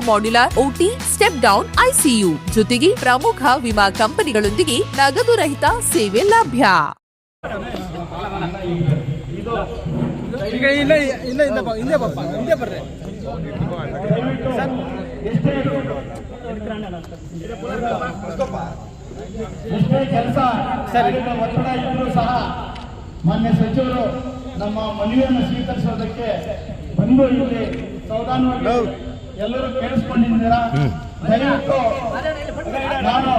modular OT step down ICU ಜೊತೆಗೆ ಪ್ರಮುಖ ವಿಮಾ ಕಂಪನಿಗಳೊಂದಿಗೆ ನಗದು ರಹಿತ ಸೇವೆ ಲಭ್ಯ. ಎಷ್ಟೇ ಕೆಲಸ ಒತ್ತಡ ಇದ್ರೂ ಸಹ ಮಾನ್ಯ ಸಚಿವರು ನಮ್ಮ ಮನವಿಯನ್ನು ಸ್ವೀಕರಿಸೋದಕ್ಕೆ ಬಂದು ಇಲ್ಲಿ ಸಾವಧಾನವಾಗಿ ಎಲ್ಲರೂ ಕೇಳಿಸ್ಕೊಂಡಿದ್ದೀರಾ ದಯವಿಟ್ಟು ನಾನು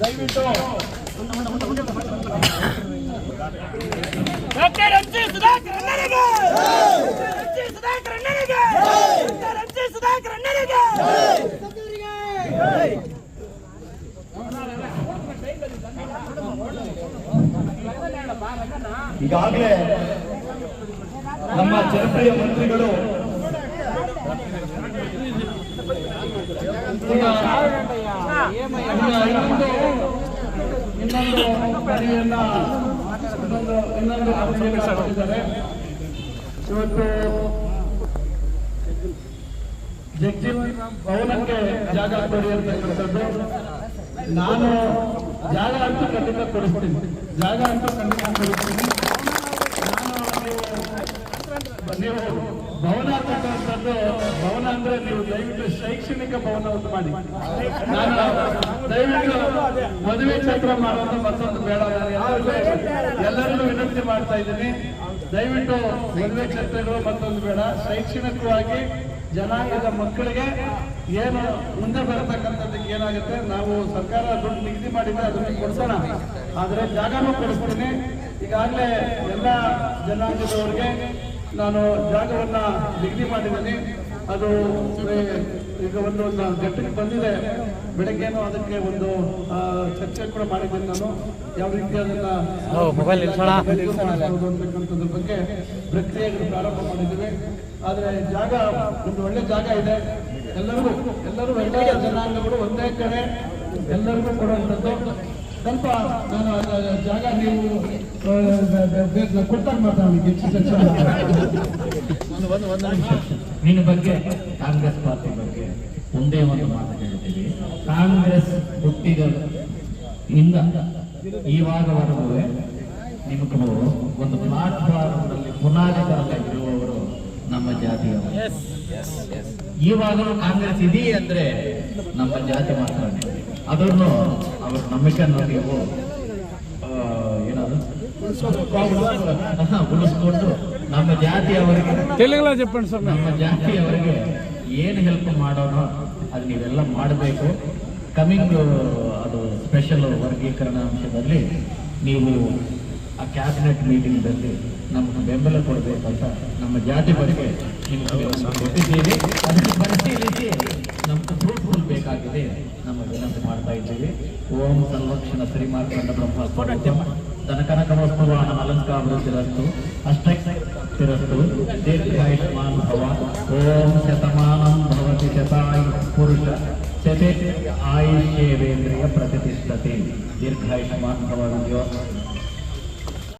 ದಯವಿಟ್ಟು ಡಾಕ್ಟರ್ ಎಂ ಸಿ ಸುಧಾಕರ್ ಅಣ್ಣನಿಗೆ ಎಂ ಸಿ ಸುಧಾಕರ್ ಅಣ್ಣನಿಗೆ ಡಾಕ್ಟರ್ ಎಂ ಸಿ ಸುಧಾಕರ್ ಅಣ್ಣನಿಗೆ ಈಗಾಗಲೇ ನಮ್ಮ ಜನಪ್ರಿಯ ಮಂತ್ರಿಗಳು. ಇನ್ನ- ಇನ್ನ ಇನ್ನೊಂದು ಇನ್ನೊಂದು ಇನ್ನೊಂದು ಇವತ್ತು ಜಗಜೀವನ್ ಭವನಕ್ಕೆ ಜಾಗ ಕೊಡಿ ಅಂತಕ್ಕಂಥದ್ದು ನಾನು ಜಾಗ ಅಂತೂ ಖಂಡಿತ ಕೊಡಿಸ್ತೀನಿ. ಜಾಗ ಅಂತೂ ಖಂಡಿತ ಕೊಡಿಸ್ತೀನಿ. ನಾನು ನೀವು ಭವನ ಕಟ್ಟುವಂಥದ್ದು ಭವನ ಅಂದ್ರೆ ನೀವು ದಯವಿಟ್ಟು ಶೈಕ್ಷಣಿಕ ಭವನ ಅಂತ ಮಾಡಿ. ನಾನು ದಯವಿಟ್ಟು ಮದುವೆ ಛತ್ರ ಮಾಡೋದು ಮತ್ತೊಂದು ಬೇಡ ಎಲ್ಲರಿಗೂ ವಿನಂತಿ ಮಾಡ್ತಾ ಇದ್ದೀನಿ. ದಯವಿಟ್ಟು ಮದುವೆ ಛತ್ರಗಳು ಮತ್ತೊಂದು ಬೇಡ. ಶೈಕ್ಷಣಿಕವಾಗಿ ಜನಾಂಗದ ಮಕ್ಕಳಿಗೆ ಏನು ಮುಂದೆ ಬರತಕ್ಕಂಥದ್ದಕ್ಕೆ ಏನಾಗುತ್ತೆ, ನಾವು ಸರ್ಕಾರ ದುಡ್ಡು ನಿಗದಿ ಮಾಡಿದ್ರೆ ಅದನ್ನು ಕೊಡ್ಸೋಣ. ಆದ್ರೆ ಜಾಗನೂ ಕೊಡಿಸ್ತೀನಿ. ಈಗಾಗಲೇ ಎಲ್ಲ ಜನಾಂಗದವರಿಗೆ ನಾನು ಜಾಗವನ್ನ ನಿಗದಿ ಮಾಡಿದ್ದೀನಿ. ಅದು ಈಗ ಒಂದು ಗಟ್ಟಿಗೆ ಬಂದಿದೆ. ಬೆಳಗ್ಗೆನೂ ಅದಕ್ಕೆ ಒಂದು ಚರ್ಚೆ ಕೂಡ ಮಾಡಿದ್ದೀನಿ ನಾನು. ಯಾವ ರೀತಿ ಅದನ್ನ ಮೊಬೈಲ್ ಅಂತಕ್ಕಂಥದ್ರ ಬಗ್ಗೆ ಪ್ರಕ್ರಿಯೆಗಳು ಪ್ರಾರಂಭ ಮಾಡಿದ್ದೀವಿ. ಆದ್ರೆ ಜಾಗ ಒಂದು ಒಳ್ಳೆ ಜಾಗ ಇದೆ. ಎಲ್ಲರಿಗೂ ಎಲ್ಲರೂ ಎಲ್ಲ ಜನಾಂಗಗಳು ಒಂದೇ ಕಡೆ ಎಲ್ಲರಿಗೂ ಕೊಡುವಂಥದ್ದು. ಸ್ವಲ್ಪ ನಾನು ಜಾಗ ನೀವು ಕೊಟ್ಟಾಗ ಬ- ಬ- ಬ- ಕೊಡ್ತಾರೆ ಮಾತಾಡಿ ಹೆಚ್ಚು ಚರ್ಚೆ ನಿನ್ನ ಬಗ್ಗೆ ಕಾಂಗ್ರೆಸ್ ಪಾರ್ಟಿ ಬಗ್ಗೆ ಒಂದೇ ಒಂದು ಮಾತು ಹೇಳ್ತೀವಿ. ಕಾಂಗ್ರೆಸ್ ಹುಟ್ಟಿದ ಇಂದ ಇವಾಗವರೆಗೂ ನಿಮಗೂ ಒಂದು ಪ್ಲಾಟ್ಫಾರ್ಮ್ನಲ್ಲಿ ನಲ್ಲಿ ಇರುವವರು ನಮ್ಮ ಜಾತಿಯವರು. ಈವಾಗಲೂ ಕಾಂಗ್ರೆಸ್ ಇದೆಯೇ ಅಂದ್ರೆ ನಮ್ಮ ಜಾತಿ ಮಾತ್ರ ಅದನ್ನು ಅವ್ರ ನಂಬಿಕೆಯನ್ನು ನೀವು ಏನದು ಉಳಿಸ್ಕೊಂಡು ನಮ್ಮ ಜಾತಿಯವರಿಗೆ ನಮ್ಮ ಜಾತಿ ಅವರಿಗೆ ಏನು ಹೆಲ್ಪ್ ಮಾಡೋಣ ಅದು ನೀವೆಲ್ಲ ಮಾಡಬೇಕು. ಕಮಿಂಗ್ ಅದು ಸ್ಪೆಷಲ್ ವರ್ಗೀಕರಣ ಅಂಶದಲ್ಲಿ ನೀವು ಆ ಕ್ಯಾಬಿನೆಟ್ ಮೀಟಿಂಗ್ದಲ್ಲಿ ನಮಗೆ ಬೆಂಬಲ ಕೊಡಬೇಕಂತ ನಮ್ಮ ಜಾತಿ ಬಗ್ಗೆ ನಿಮಗೆ ಪರಿಶೀಲಿಸಿ. ನಮ್ಮ ವಿನಂತಿ ಮಾಡ್ತಾ ಇದ್ದೀವಿ. ಓಂ ಸಂರಕ್ಷಣ ಶ್ರೀಮಾರ್ಕಂಡ ಬ್ರಹ್ಮ ದನಕನಕ ತಿರಸ್ತು ಅಲಂಕಾರಸ್ತು ಅಷ್ಟೈರಸ್ತು ದೀರ್ಘಾಯುಷ್ಮಾನ್ ಭವ ಓಂ ಶತಮಾನಂ ಭವತಿ ಶತಾಯು ಪುರುಷ ಶತೆ ಆಯುಷ್ಯೇವೇಂದ್ರಿಯ ಪ್ರತಿಷ್ಠತೆ. ದೀರ್ಘಾಯುಷ್ಮಾನ್ ಭವ